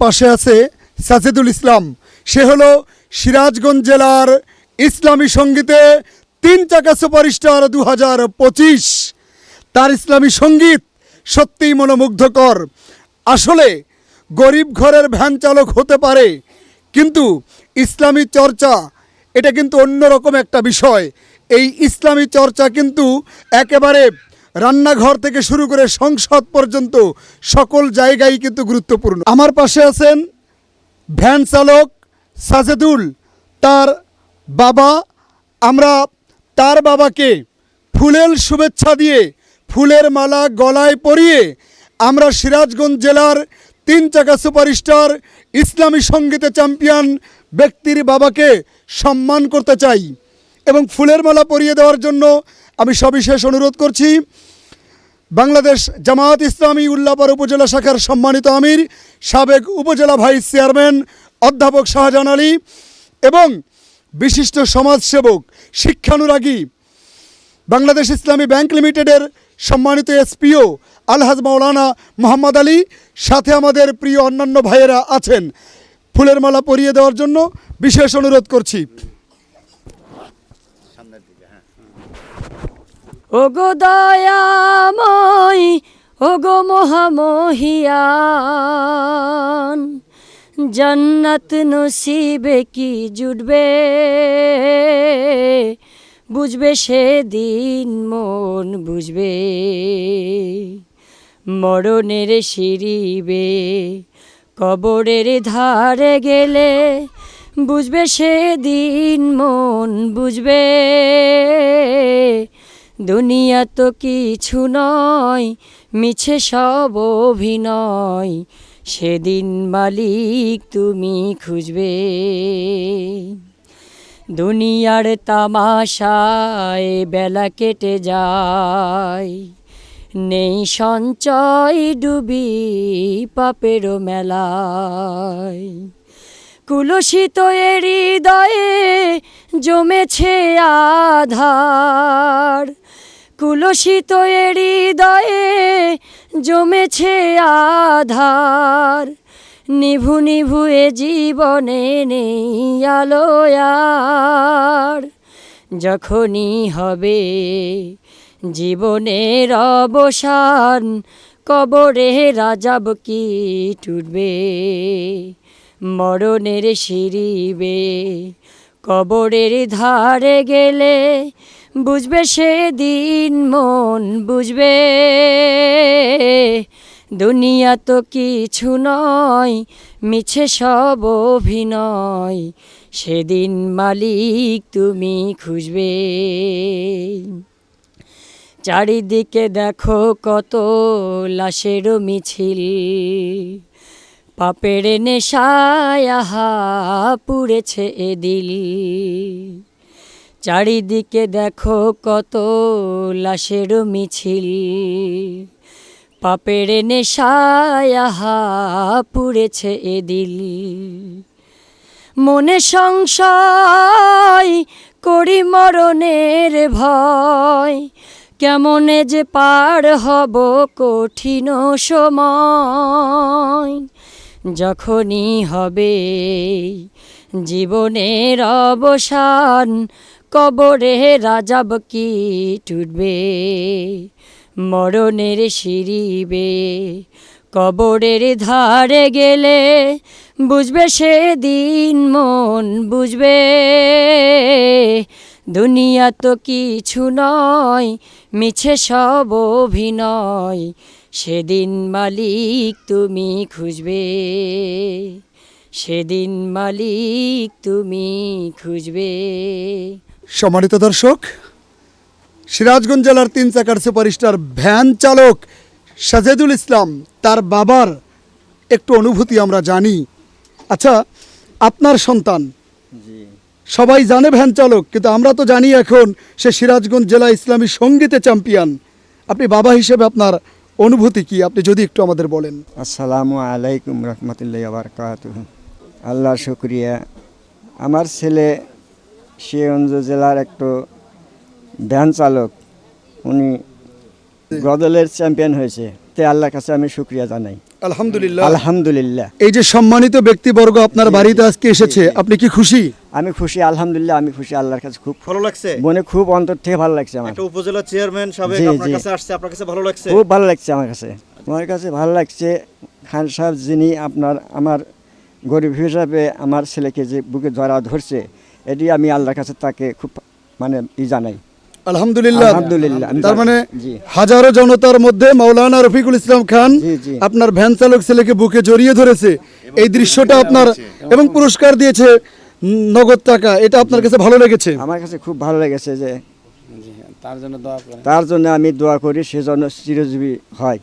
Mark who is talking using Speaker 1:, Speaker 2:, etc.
Speaker 1: পাশে আছে সাজেদুল ইসলাম। সে হলো সিরাজগঞ্জ জেলার ইসলামী সঙ্গীতে তিন চাকা সুপারস্টার দু হাজার পঁচিশ। তার ইসলামী সংগীত সত্যিই মনোমুগ্ধকর। আসলে গরিব ঘরের ভ্যান চালক হতে পারে, কিন্তু ইসলামী চর্চা, এটা কিন্তু অন্যরকম একটা বিষয়। এই ইসলামী চর্চা কিন্তু একেবারে রান্নাঘর থেকে শুরু করে সংসদ পর্যন্ত সকল জায়গায় কিন্তু গুরুত্বপূর্ণ। আমার পাশে আছেন ভ্যান চালক সাজেদুল, তার বাবা। আমরা তার বাবাকে ফুলের শুভেচ্ছা দিয়ে ফুলের মালা গলায় পরিয়ে আমরা সিরাজগঞ্জ জেলার তিন চাকা সুপারস্টার, ইসলামী সঙ্গীতে চ্যাম্পিয়ন ব্যক্তির বাবাকে সম্মান করতে চাই এবং ফুলের মালা পরিয়ে দেওয়ার জন্য আমি সবিশেষ অনুরোধ করছি। বাংলাদেশ জামায়াত ইসলামী উল্লাপাড়া উপজেলা শাখার সম্মানিত আমির, সাবেক উপজেলা ভাইস চেয়ারম্যান অধ্যাপক শাহজাহান আলী এবং বিশিষ্ট সমাজসেবক শিক্ষানুরাগী বাংলাদেশ ইসলামী ব্যাংক লিমিটেডের সম্মানিত এসপিও আলহাজ মাওলানা মোহাম্মদ আলী, সাথে আমাদের প্রিয় অন্যান্য ভাইয়েরা আছেন। ফুলের মালা পরিয়ে দেওয়ার জন্য বিশেষ অনুরোধ করছি।
Speaker 2: ওগো দয়াময়, ওগো মহামহিয়ান, জন্নত নসিবে কি জুটবে? বুঝবে সেদিন মন বুঝবে, মরণের সিঁড়িবে কবরের ধারে গেলে বুঝবে সেদিন মন বুঝবে। দুনিয়া তো কিছু নয়, মিছে সব অভিনয়। সেদিন মালিক তুমি খুঁজবে। দুনিয়ার তামাশায় বেলা কেটে যায়। নেই সঞ্চয় ডুবি পাপেরও মেলায়। কুলসিত হৃদয়ে জমেছে আধার। কুলসিত হৃদয়ে জমেছে আধার। নিভু নিভু এ জীবনে নেই আলো আর। যখনই হবে জীবনের অবসান, কবরে রাজাব কি টুটবে? মরণের সিঁড়িবে কবরের ধারে গেলে বুঝবে সেদিন মন, বুঝবে দুনিয়া তো কিছু নয়, মিছে সব অভিনয়। সেদিন মালিক তুমি খুঁজবে। চারিদিকে দেখো কত লাশেরও মিছিল। পাপের নেশায় আহা, পুড়েছে এ দিল। চারিদিকে দেখো কত লাশের মিছিল। পাপের নেশায়াহা পুড়েছে এ দিল। মনে সংশয়, করি মরণের ভয়। কেমনে যে পার হব কঠিন সময়। যখনই হবে জীবনের অবসান কবরে রাজাব কি টুটবে? মরণের সিঁড়িবে কবরের ধারে গেলে বুঝবে সেদিন মন বুঝবে। দুনিয়া তো কিছু নয়, মিছে সব অভিনয়। সেদিন মালিক তুমি খুঁজবে। সেদিন মালিক তুমি খুঁজবে।
Speaker 1: সম্মানিত দর্শক সিরাজগঞ্জ জেলার তিন চাকার সুপারস্টার ভ্যান চালক সাজেদুল ইসলাম তার বাবার একটু অনুভূতি আমরা জানি। আচ্ছা আপনার সন্তান? সবাই জানে ভ্যান চালক কিন্তু আমরা তো জানি এখন সে সিরাজগঞ্জ জেলা ইসলামী সঙ্গীতে চ্যাম্পিয়ন। আপনি বাবা হিসেবে আপনার অনুভূতি কি? আপনি যদি একটু আমাদের বলেন।
Speaker 3: আসসালামু আলাইকুম রহমতুল্লাহ আবরকাত আল্লাহ শুক্রিয়া। আমার ছেলে শিয়ঞ্জ জেলার একটু ভ্যান চালক উনি গদলের চ্যাম্পিয়ন হয়েছে। তে আল্লাহর কাছে আমি শুক্রিয়া জানাই।
Speaker 1: আলহামদুলিল্লাহ।
Speaker 3: আলহামদুলিল্লাহ।
Speaker 1: এই যে সম্মানিত ব্যক্তিবর্গ আপনার বাড়িতে আজকে এসেছে আপনি কি খুশি?
Speaker 3: আমি খুশি আলহামদুলিল্লাহ আমি খুশি আল্লাহর কাছে খুব
Speaker 4: ভালো লাগছে?
Speaker 3: মনে খুব অন্তর থেকে ভালো লাগছে আমার।
Speaker 4: একটা উপজেলা চেয়ারম্যান
Speaker 3: জি,
Speaker 4: আপনার কাছে আসছে আপনার কাছে ভালো লাগছে?
Speaker 3: খুব ভালো লাগছে আমার কাছে। আমার কাছে ভালো লাগছে খান সাহেব যিনি আপনার আমার গরিব হিসাবে আমার ছেলেকে যে বুকে ধরা ধরছে এটি আমি আল্লাহর কাছে তাকে খুব মানে ই জানাই।
Speaker 1: আলহামদুলিল্লাহ।
Speaker 3: আলহামদুলিল্লাহ।
Speaker 1: তার মানে হাজারো জনতার মধ্যে মাওলানা রফিকুল ইসলাম খান
Speaker 3: জি, জি।
Speaker 1: আপনার ভ্যান চালক ছেলেকে বুকে জড়িয়ে ধরেছে। এই দৃশ্যটা আপনার এবং পুরস্কার দিয়েছে নগদ টাকা। এটা আপনার কাছে ভালো লেগেছে?
Speaker 3: আমার কাছে খুব ভালো লেগেছে যে
Speaker 5: তার জন্য দোয়া
Speaker 3: তার জন্য আমি দোয়া করি সে যেন চিরজীবী হয়।